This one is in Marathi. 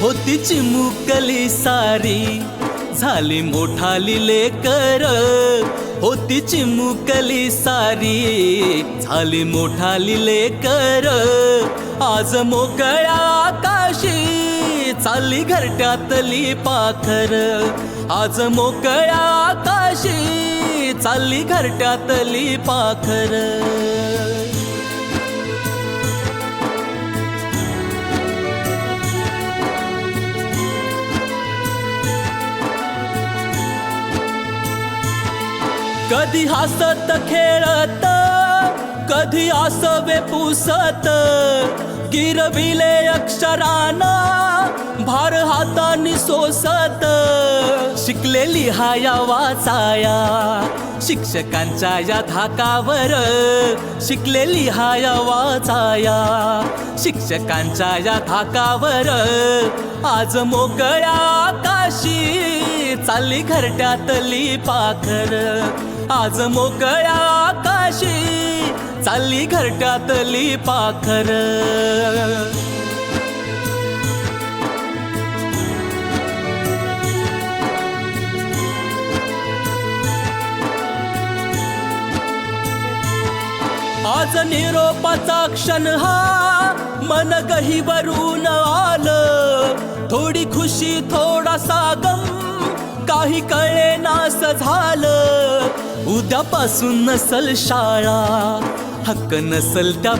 होती चिमुकली सारी झाली मोठाली लेकर. होती चिमुकली सारी झाली मोठाली लेकर. आज मोकळ्या आकाशी चालली घरट्यातली पाखर आज मोकळ्या आकाशी चालली घरट्यातली पाखर कधी हसत खेळत कधी आसवे पुसत गिरविले अक्षराना भार हाताने सोसत. शिकलेली हाया वाचाया. शिक्षकांच्या या धाकावर. शिकलेली हाया वाचाया. शिक्षकांच्या या धाकावर. आज मोकळ्या आकाशी चालली घरट्यातली पाखर. आज मोकळ्या आकाशी चालली घरट्यातली पाखर. आज निरोपाचा क्षण हा. मन गहीवरून आलं. थोडी खुशी थोडासा गम. काही कळे नास झालं. उद्यापासून नसल शाळा. हक्क नसल त्या